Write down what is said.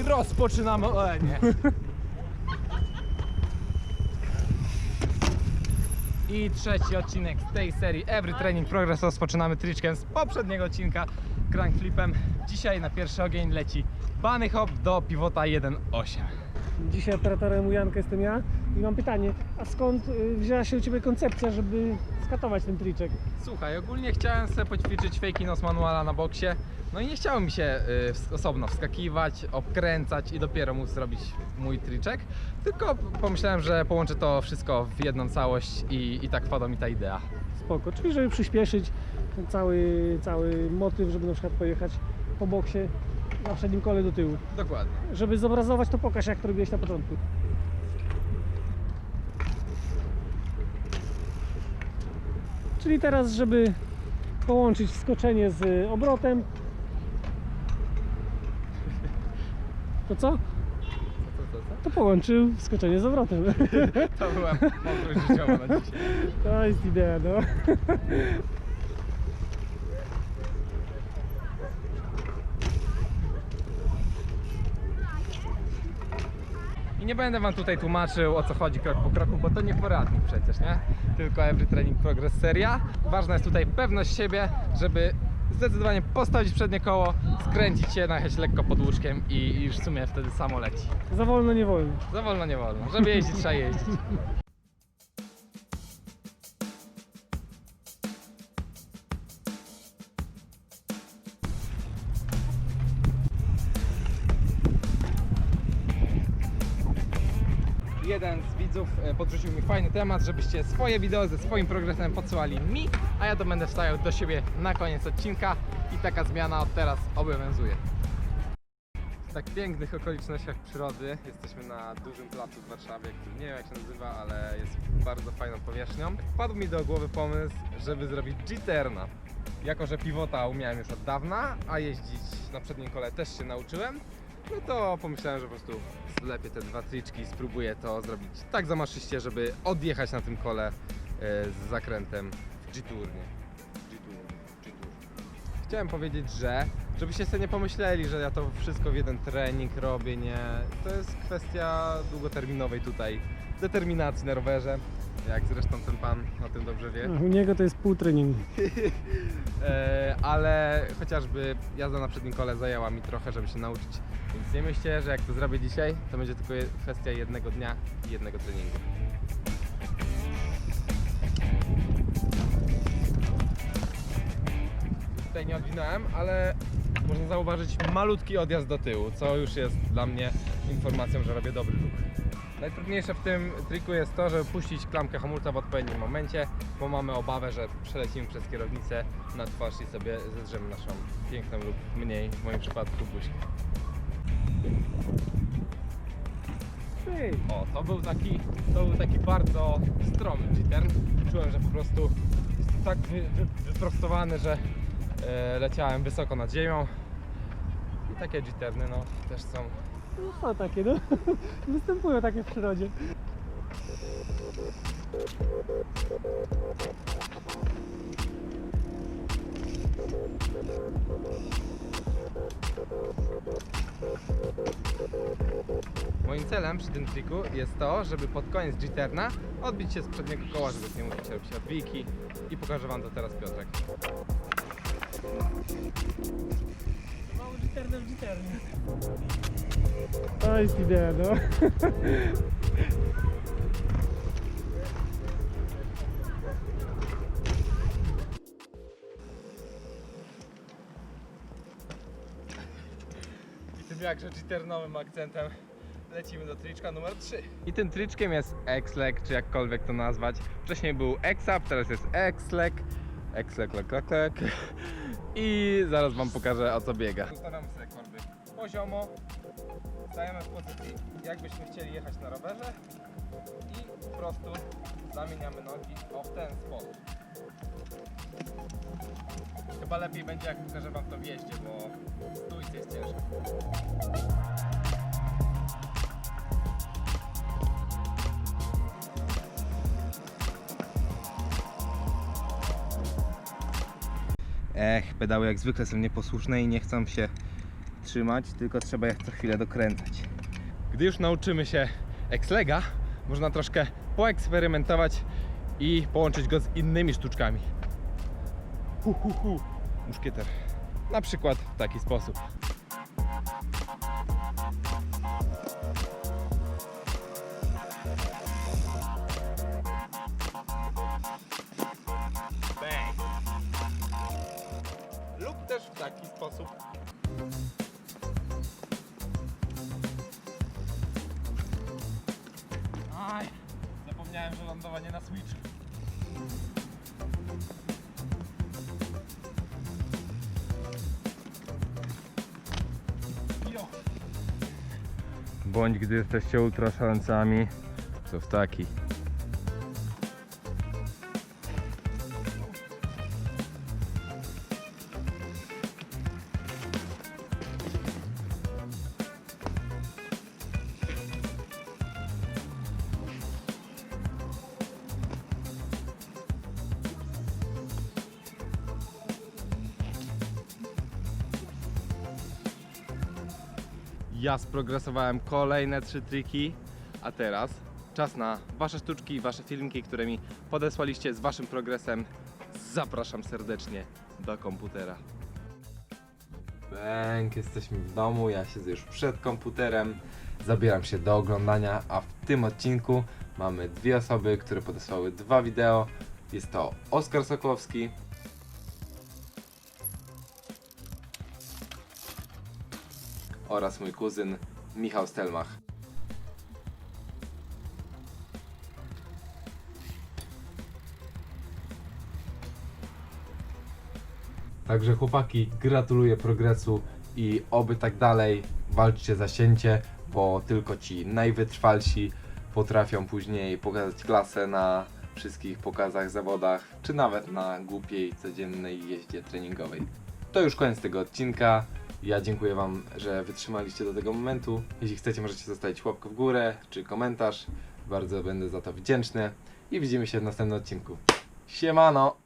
I rozpoczynamy olenie. I trzeci odcinek z tej serii Every Training Progress rozpoczynamy triczkiem z poprzedniego odcinka crank flipem. Dzisiaj na pierwszy ogień leci Bunny Hop do pivota 1.8. Dzisiaj operatorem u Janka jestem ja i mam pytanie, a skąd y, wzięła się u Ciebie koncepcja, żeby skatować ten triczek? Słuchaj, ogólnie chciałem sobie poćwiczyć fake nos manuala na boksie. No i nie chciało mi się y, osobno wskakiwać, obkręcać i dopiero móc zrobić mój triczek. Tylko pomyślałem, że połączę to wszystko w jedną całość i, i tak wpadła mi ta idea. Spoko, czyli żeby przyspieszyć ten cały, cały motyw, żeby na przykład pojechać po boksie na przednim kole do tyłu. Dokładnie. Żeby zobrazować to pokaż jak to robiłeś na początku. Czyli teraz, żeby połączyć skoczenie z obrotem. To co? To połączył skoczenie z obrotem. To była mądrość życiowa na dzisiaj. To jest idea, no. I nie będę wam tutaj tłumaczył o co chodzi krok po kroku, bo to nie poradnik przecież, nie? Tylko Every Training Progress seria. Ważna jest tutaj pewność siebie, żeby zdecydowanie postawić przednie koło, skręcić się, najechać lekko pod łóżkiem i, i już w sumie wtedy samo leci. Za wolno nie wolno. Za wolno nie wolno. Żeby jeździć trzeba jeździć. Jeden z widzów e, podrzucił mi fajny temat, żebyście swoje wideo ze swoim progresem podsyłali mi, a ja to będę wstawiał do siebie na koniec odcinka i taka zmiana od teraz obowiązuje. W tak pięknych okolicznościach przyrody jesteśmy na dużym placu w Warszawie, który nie wiem jak się nazywa, ale jest bardzo fajną powierzchnią. Wpadł mi do głowy pomysł, żeby zrobić G-Terna. Jako, że pivota umiałem już od dawna, a jeździć na przednim kole też się nauczyłem, no to pomyślałem, że po prostu zlepię te dwa triczki i spróbuję to zrobić tak zamaszyście, żeby odjechać na tym kole e, z zakrętem w G-Turnie. Chciałem powiedzieć, że żebyście sobie nie pomyśleli, że ja to wszystko w jeden trening robię, nie. To jest kwestia długoterminowej tutaj determinacji na rowerze, jak zresztą ten pan o tym dobrze wie. U niego to jest pół treningu. E, ale chociażby jazda na przednim kole zajęła mi trochę, żeby się nauczyć. Więc nie myślcie, że jak to zrobię dzisiaj, to będzie tylko kwestia jednego dnia i jednego treningu. Tutaj nie odwinąłem, ale można zauważyć malutki odjazd do tyłu, co już jest dla mnie informacją, że robię dobry ruch. Najtrudniejsze w tym triku jest to, żeby puścić klamkę hamulca w odpowiednim momencie, bo mamy obawę, że przelecimy przez kierownicę na twarz i sobie zedrzemy naszą piękną lub mniej, w moim przypadku, buźkę. O, to był taki, to był taki bardzo stromy G-turn. Czułem, że po prostu jest tak wy, wy, wyprostowany, że e, leciałem wysoko nad ziemią. I takie G-turny no, też są no są takie, no. Występują takie w przyrodzie. Moim celem przy tym triku jest to, żeby pod koniec G-turna odbić się z przedniego koła, żeby nie musieć robić odbijki i pokażę Wam to teraz Piotrek. Mały gitarny w gitarnie. To jest idea, no. I tym jakże G-turnowym akcentem lecimy do triczka numer 3. I tym triczkiem jest X-Leg, czy jakkolwiek to nazwać. Wcześniej był X-Up, teraz jest X-Leg. X-Leg, lek, lek, lek. I zaraz Wam pokażę o co biega. Ustawiamy sobie korby poziomo. Stajemy w pozycji jakbyśmy chcieli jechać na rowerze. I po prostu zamieniamy nogi o w ten sposób. Chyba lepiej będzie jak pokażę Wam to w jeździe, bo stójce jest ciężko. Ech, pedały jak zwykle są nieposłuszne i nie chcą się trzymać, tylko trzeba je co chwilę dokręcać. Gdy już nauczymy się X-Lega, można troszkę poeksperymentować i połączyć go z innymi sztuczkami. Hu, hu, hu. Muszkieter. Na przykład w taki sposób. Taki sposób. Aj, zapomniałem, że lądowanie na Switchu. Bądź gdy jesteście ultraszaleńcami, to w taki. Ja sprogresowałem kolejne trzy triki, a teraz czas na Wasze sztuczki i Wasze filmiki, które mi podesłaliście z Waszym progresem. Zapraszam serdecznie do komputera. Bęk, jesteśmy w domu, ja siedzę już przed komputerem, zabieram się do oglądania, a w tym odcinku mamy dwie osoby, które podesłały dwa wideo. Jest to Oskar Sokołowski oraz mój kuzyn Michał Stelmach. Także chłopaki, gratuluję progresu i oby tak dalej. Walczcie za cięcie, bo tylko ci najwytrwalsi potrafią później pokazać klasę na wszystkich pokazach, zawodach, czy nawet na głupiej, codziennej jeździe treningowej. To już koniec tego odcinka. Ja dziękuję Wam, że wytrzymaliście do tego momentu. Jeśli chcecie, możecie zostawić łapkę w górę czy komentarz. Bardzo będę za to wdzięczny. I widzimy się w następnym odcinku. Siemano!